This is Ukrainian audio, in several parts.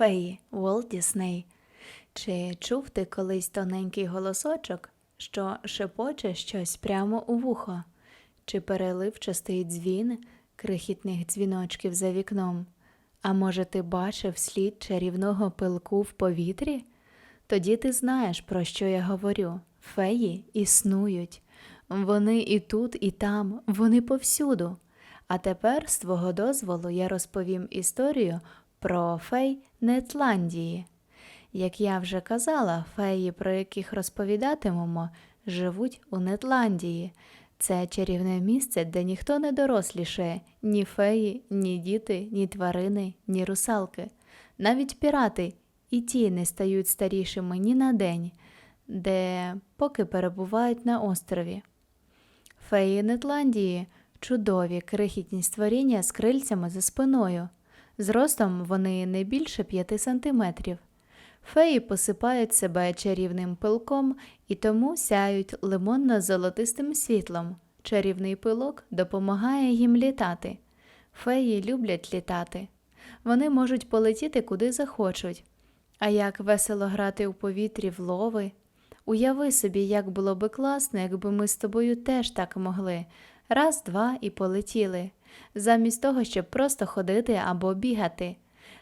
Феї Уолт Дісней. Чи чув ти колись тоненький голосочок, що шепоче щось прямо у вухо? Чи переливчастий дзвін крихітних дзвіночків за вікном? А може, ти бачив слід чарівного пилку в повітрі? Тоді ти знаєш, про що я говорю. Феї існують. Вони і тут, і там, вони повсюду. А тепер, з твого дозволу, я розповім історію про фей Нетландії. Як я вже казала, феї, про яких розповідатимемо, живуть у Нетландії. Це чарівне місце, де ніхто не дорослішає ні феї, ні діти, ні тварини, ні русалки. Навіть пірати і ті не стають старішими ні на день, де поки перебувають на острові. Феї Нетландії чудові крихітні створіння з крильцями за спиною. Зростом вони не більше п'яти сантиметрів. Феї посипають себе чарівним пилком і тому сяють лимонно-золотистим світлом. Чарівний пилок допомагає їм літати. Феї люблять літати. Вони можуть полетіти куди захочуть. А як весело грати у повітрі в лови. Уяви собі, як було би класно, якби ми з тобою теж так могли. Раз, два і полетіли, замість того, щоб просто ходити або бігати.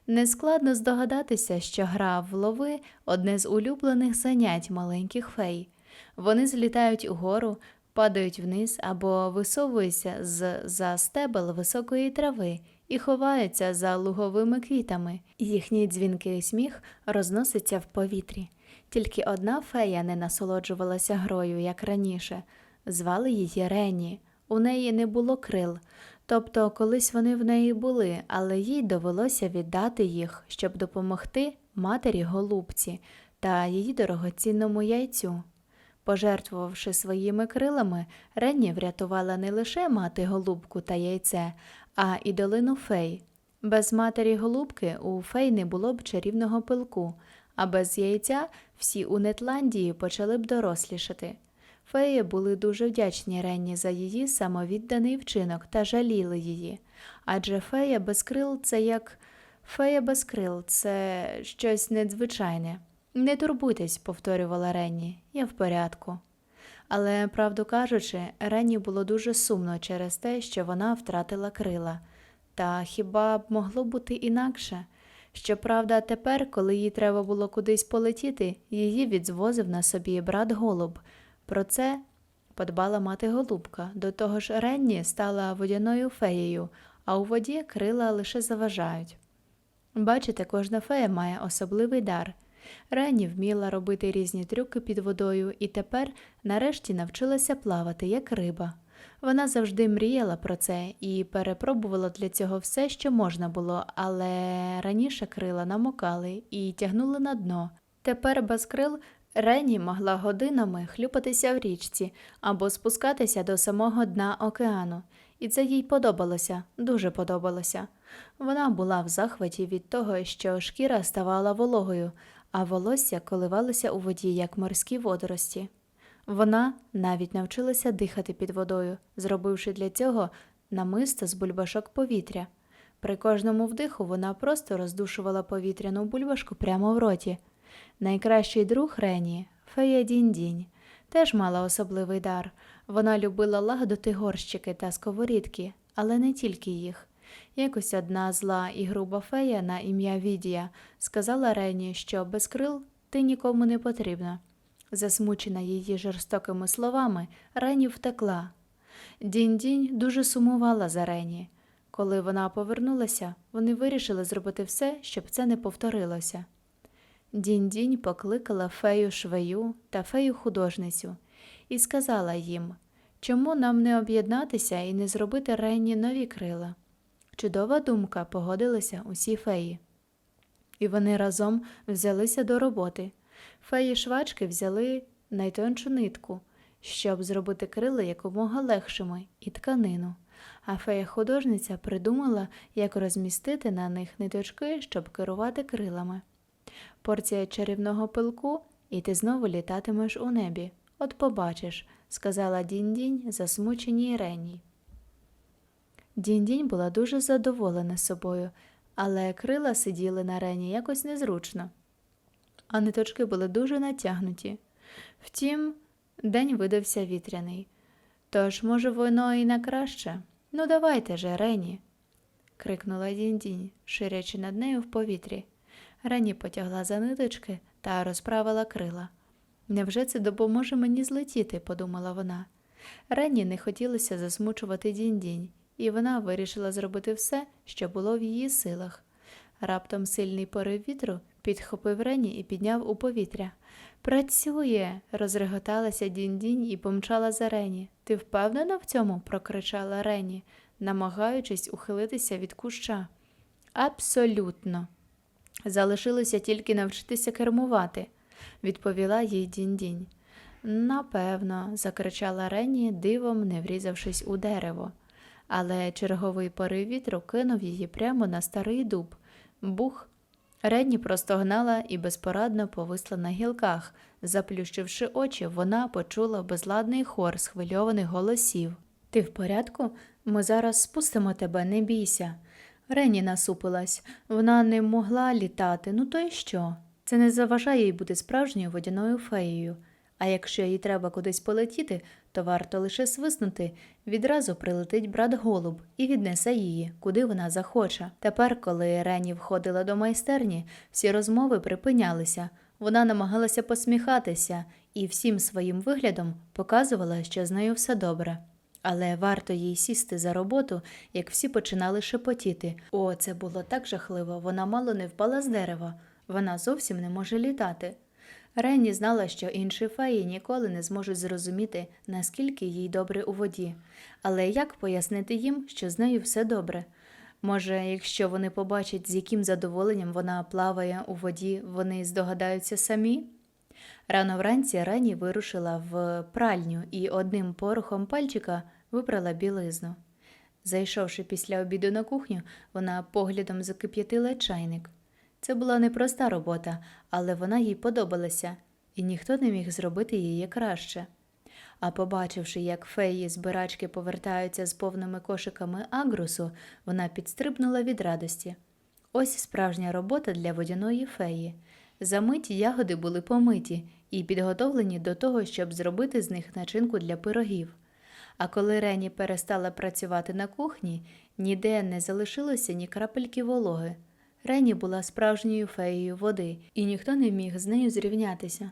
Нескладно здогадатися, що гра в лови одне з улюблених занять маленьких фей. Вони злітають угору, падають вниз або висовуються з за стебел високої трави і ховаються за луговими квітами. Їхній дзвінкий сміх розноситься в повітрі. Тільки одна фея не насолоджувалася грою, як раніше. Звали її Рені. У неї не було крил, тобто колись вони в неї були, але їй довелося віддати їх, щоб допомогти матері голубці та її дорогоцінному яйцю. Пожертвувавши своїми крилами, Ренні врятувала не лише мати голубку та яйце, а і долину фей. Без матері голубки у фей не було б чарівного пилку, а без яйця всі у Нетландії почали б дорослішати. Феї були дуже вдячні Ренні за її самовідданий вчинок та жаліли її. Адже фея без крил це як фея без крил це щось надзвичайне. Не турбуйтесь, повторювала Ренні, я в порядку. Але, правду кажучи, Ренні було дуже сумно через те, що вона втратила крила. Та хіба б могло бути інакше? Щоправда, тепер, коли їй треба було кудись полетіти, її відзвозив на собі брат голуб. Про це подбала мати голубка. До того ж, Ренні стала водяною феєю, а у воді крила лише заважають. Бачите, кожна фея має особливий дар. Ренні вміла робити різні трюки під водою і тепер нарешті навчилася плавати, як риба. Вона завжди мріяла про це і перепробувала для цього все, що можна було, але раніше крила намокали і тягнули на дно. Тепер без крил Рені могла годинами хлюпатися в річці або спускатися до самого дна океану, і це їй подобалося, дуже подобалося. Вона була в захваті від того, що шкіра ставала вологою, а волосся коливалося у воді, як морські водорості. Вона навіть навчилася дихати під водою, зробивши для цього намисто з бульбашок повітря. При кожному вдиху вона просто роздушувала повітряну бульбашку прямо в роті. Найкращий друг Рені, фея Дінь-Дінь, теж мала особливий дар. Вона любила лагодити горщики та сковорідки, але не тільки їх. Якось одна зла і груба фея на ім'я Відія сказала Рені, що без крил ти нікому не потрібна. Засмучена її жорстокими словами, Рені втекла. Дінь-Дінь дуже сумувала за Рені. Коли вона повернулася, вони вирішили зробити все, щоб це не повторилося. Дінь-Дінь покликала фею швею та фею художницю і сказала їм, чому нам не об'єднатися і не зробити Ренні нові крила. Чудова думка, погодилися усі феї. І вони разом взялися до роботи. Феї швачки взяли найтоншу нитку, щоб зробити крила якомога легшими, і тканину. А фея художниця придумала, як розмістити на них ниточки, щоб керувати крилами. Порція чарівного пилку, і ти знову літатимеш у небі. От побачиш, сказала Дінь-Дінь засмученій Ренні. Дінь-Дінь була дуже задоволена собою, але крила сиділи на рені якось незручно, а ниточки були дуже натягнуті. Втім, день видався вітряний. Тож, може, воно і на краще. Ну, давайте же, Рені. крикнула Дінь-Дінь, ширячи над нею в повітрі. Рені потягла за ниточки та розправила крила. Невже це допоможе мені злетіти? подумала вона. Рені не хотілося засмучувати Дінь-Дінь, і вона вирішила зробити все, що було в її силах. Раптом сильний порив вітру підхопив Рені і підняв у повітря. Працює. розреготалася Дінь-Дінь і помчала за Рені. Ти впевнена в цьому? прокричала Рені, намагаючись ухилитися від куща. Абсолютно. Залишилося тільки навчитися кермувати, відповіла їй Дінь-Дінь. Напевно, закричала Рені, дивом не врізавшись у дерево. Але черговий порив вітру кинув її прямо на старий дуб. Бух. Ренні простогнала і безпорадно повисла на гілках. Заплющивши очі, вона почула безладний хор схвильованих голосів. Ти в порядку? Ми зараз спустимо тебе, не бійся. Рені насупилась. Вона не могла літати, ну то й що? Це не заважає їй бути справжньою водяною феєю. А якщо їй треба кудись полетіти, то варто лише свиснути, відразу прилетить брат голуб і віднесе її, куди вона захоче. Тепер, коли Рені входила до майстерні, всі розмови припинялися. Вона намагалася посміхатися і всім своїм виглядом показувала, що з нею все добре. Але варто їй сісти за роботу, як всі починали шепотіти. О, це було так жахливо, вона мало не впала з дерева, вона зовсім не може літати. Ренні знала, що інші феї ніколи не зможуть зрозуміти, наскільки їй добре у воді. Але як пояснити їм, що з нею все добре? Може, якщо вони побачать, з яким задоволенням вона плаває у воді, вони здогадаються самі? Рано вранці Рені вирушила в пральню і одним порохом пальчика випрала білизну. Зайшовши після обіду на кухню, вона поглядом закип'ятила чайник. Це була непроста робота, але вона їй подобалася, і ніхто не міг зробити її краще. А побачивши, як феї збирачки повертаються з повними кошиками агрусу, вона підстрибнула від радості. Ось справжня робота для водяної феї. Замить ягоди були помиті і підготовлені до того, щоб зробити з них начинку для пирогів. А коли Рені перестала працювати на кухні, ніде не залишилося ні крапельки вологи. Рені була справжньою феєю води, і ніхто не міг з нею зрівнятися.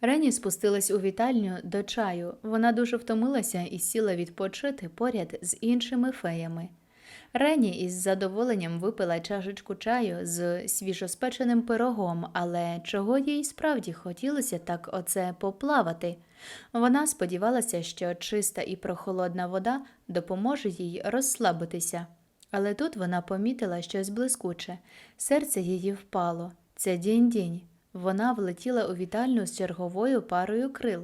Рені спустилась у вітальню до чаю. Вона дуже втомилася і сіла відпочити поряд з іншими феями. Рені із задоволенням випила чашечку чаю з свіжоспеченим пирогом, але чого їй справді хотілося так оце поплавати. Вона сподівалася, що чиста і прохолодна вода допоможе їй розслабитися. Але тут вона помітила щось блискуче. Серце її впало. Це дінь-дінь. Вона влетіла у вітальню з черговою парою крил.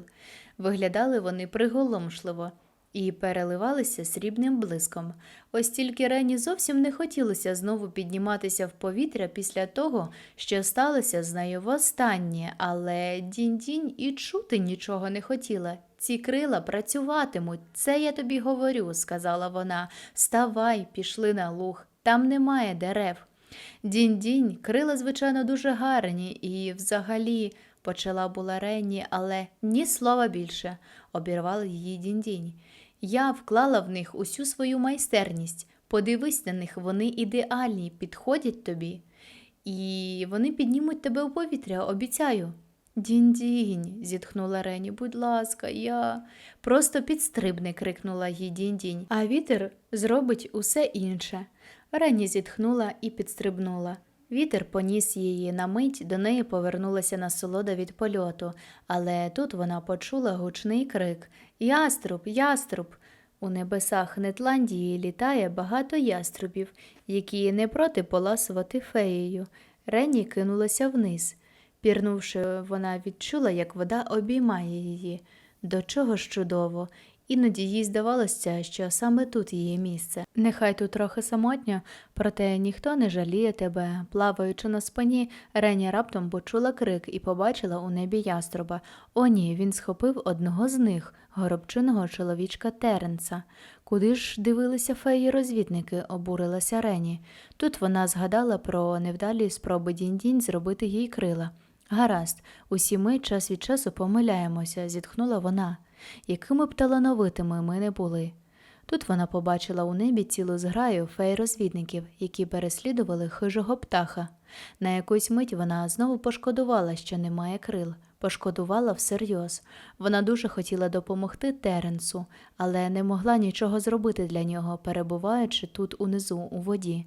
Виглядали вони приголомшливо і переливалися срібним блиском. Ось тільки Рені зовсім не хотілося знову підніматися в повітря після того, що сталося з нею востаннє, але дінь-дінь і чути нічого не хотіла. Ці крила працюватимуть, це я тобі говорю, сказала вона. Вставай, пішли на луг, там немає дерев. Дінь-дінь, крила, звичайно, дуже гарні, і взагалі, почала була Ренні, але ні слова більше, обірвала її дінь-дінь. Я вклала в них усю свою майстерність. Подивись на них, вони ідеальні, підходять тобі. І вони піднімуть тебе у повітря, обіцяю. Дінь-дінь, зітхнула Рені, будь ласка, я. Просто підстрибни, крикнула їй дінь-дінь, а вітер зробить усе інше. Рені зітхнула і підстрибнула. Вітер поніс її на мить, до неї повернулася насолода від польоту, але тут вона почула гучний крик Яструб, яструб. У небесах Нетландії літає багато яструбів, які не проти поласувати феєю. Рені кинулася вниз. Пірнувши, вона відчула, як вода обіймає її. До чого ж чудово, Іноді їй здавалося, що саме тут її місце. Нехай тут трохи самотньо, проте ніхто не жаліє тебе. Плаваючи на спині, Рені раптом почула крик і побачила у небі яструба. О ні, він схопив одного з них, горобчиного чоловічка Теренса. Куди ж дивилися феї-розвідники, обурилася Рені. Тут вона згадала про невдалі спроби Дінь-Дінь зробити їй крила. Гаразд, усі ми час від часу помиляємося, зітхнула вона. Якими б талановитими ми не були. Тут вона побачила у небі цілу зграю фей-розвідників, які переслідували хижого птаха. На якусь мить вона знову пошкодувала, що немає крил, пошкодувала всерйоз. Вона дуже хотіла допомогти Теренсу, але не могла нічого зробити для нього, перебуваючи тут унизу у воді.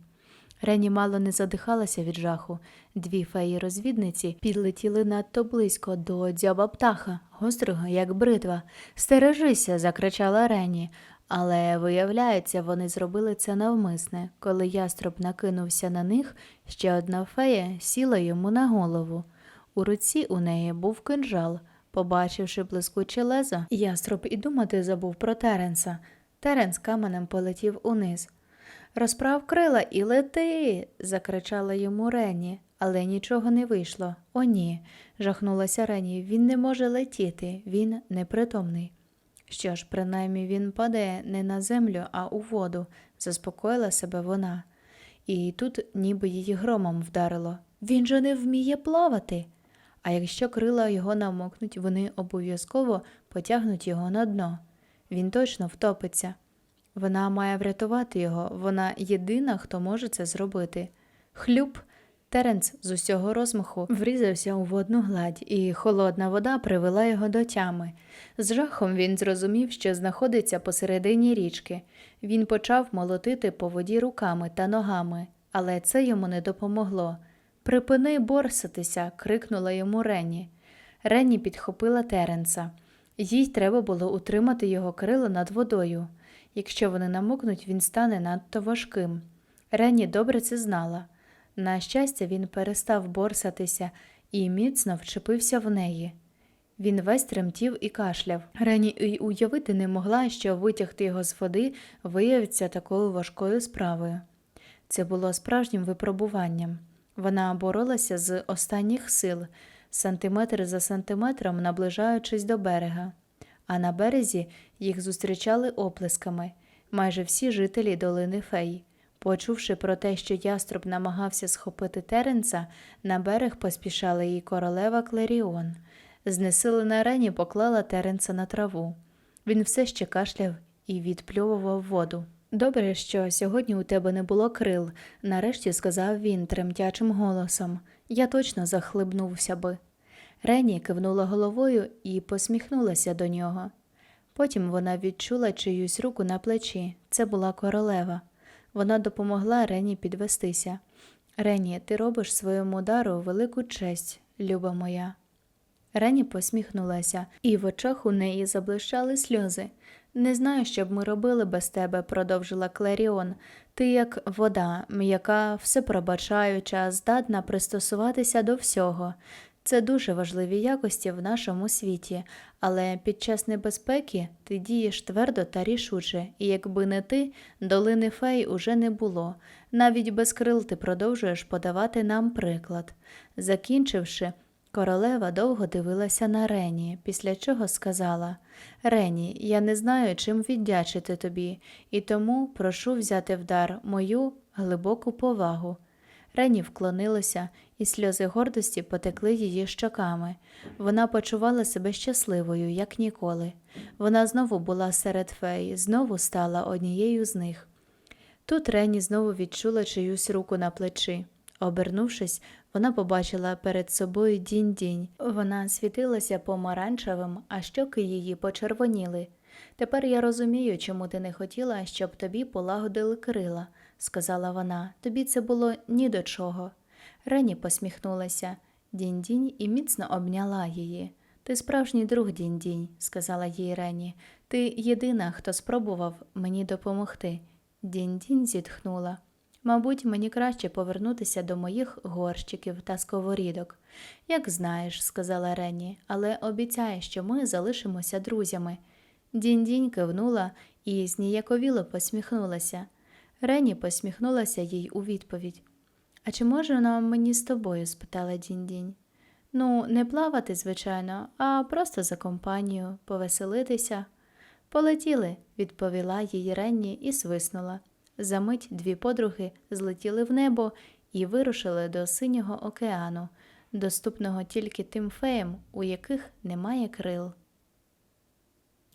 Рені мало не задихалася від жаху. Дві феї-розвідниці підлетіли надто близько до дзьоба птаха, гострого, як бритва. Стережися, закричала Рені. Але, виявляється, вони зробили це навмисне. Коли яструб накинувся на них, ще одна фея сіла йому на голову. У руці у неї був кинжал. Побачивши блискуче лезо, яструб і думати забув про Теренса. Теренс каменем полетів униз. Розправ крила і лети. закричала йому Рені, але нічого не вийшло. О, ні. жахнулася Рені. Він не може летіти, він непритомний. Що ж, принаймні він паде не на землю, а у воду, заспокоїла себе вона. І тут ніби її громом вдарило. Він же не вміє плавати. А якщо крила його намокнуть, вони обов'язково потягнуть його на дно. Він точно втопиться. Вона має врятувати його, вона єдина, хто може це зробити. Хлюб. Теренс з усього розмаху врізався у водну гладь, і холодна вода привела його до тями. З жахом він зрозумів, що знаходиться посередині річки. Він почав молотити по воді руками та ногами, але це йому не допомогло. Припини борсатися, крикнула йому Ренні. Ренні підхопила Теренса. Їй треба було утримати його крило над водою. Якщо вони намокнуть, він стане надто важким. Ренні добре це знала. На щастя, він перестав борсатися і міцно вчепився в неї. Він весь тремтів і кашляв. Рені й уявити не могла, що витягти його з води виявиться такою важкою справою. Це було справжнім випробуванням. Вона боролася з останніх сил, сантиметр за сантиметром наближаючись до берега, а на березі їх зустрічали оплесками майже всі жителі долини Фей. Почувши про те, що яструб намагався схопити Теренса, на берег поспішала її королева Клеріон. Знесилена Рені поклала Теренса на траву. Він все ще кашляв і відпльовував воду. Добре, що сьогодні у тебе не було крил, нарешті сказав він тремтячим голосом. Я точно захлибнувся би. Рені кивнула головою і посміхнулася до нього. Потім вона відчула чиюсь руку на плечі. Це була королева. Вона допомогла Рені підвестися. Рені, ти робиш своєму дару велику честь, люба моя. Рені посміхнулася, і в очах у неї заблищали сльози. Не знаю, що б ми робили без тебе, продовжила Клеріон. Ти як вода, м'яка, всепробачаюча, здатна пристосуватися до всього. Це дуже важливі якості в нашому світі, але під час небезпеки ти дієш твердо та рішуче, і якби не ти, долини фей уже не було. Навіть без крил ти продовжуєш подавати нам приклад. Закінчивши, королева довго дивилася на Рені, після чого сказала Рені, я не знаю, чим віддячити тобі, і тому прошу взяти в дар мою глибоку повагу. Рені вклонилася, і сльози гордості потекли її щоками. Вона почувала себе щасливою, як ніколи. Вона знову була серед фей, знову стала однією з них. Тут Рені знову відчула чиюсь руку на плечі. Обернувшись, вона побачила перед собою дінь-дінь. Вона світилася помаранчевим, а щоки її почервоніли. Тепер я розумію, чому ти не хотіла, щоб тобі полагодили крила, сказала вона. Тобі це було ні до чого. Рені посміхнулася. Дінь-дінь і міцно обняла її. Ти справжній друг дінь-дінь, сказала їй Рені. Ти єдина, хто спробував мені допомогти. Дінь-дінь зітхнула. Мабуть, мені краще повернутися до моїх горщиків та сковорідок. Як знаєш, сказала Рені, але обіцяю, що ми залишимося друзями. Дінь-дінь кивнула і зніяковіло посміхнулася. Рені посміхнулася їй у відповідь. А чи можна мені з тобою? спитала Дінь-дінь. Ну, не плавати, звичайно, а просто за компанію, повеселитися. Полетіли, відповіла їй Ренні і свиснула. Замить дві подруги злетіли в небо і вирушили до синього океану, доступного тільки тим феям, у яких немає крил.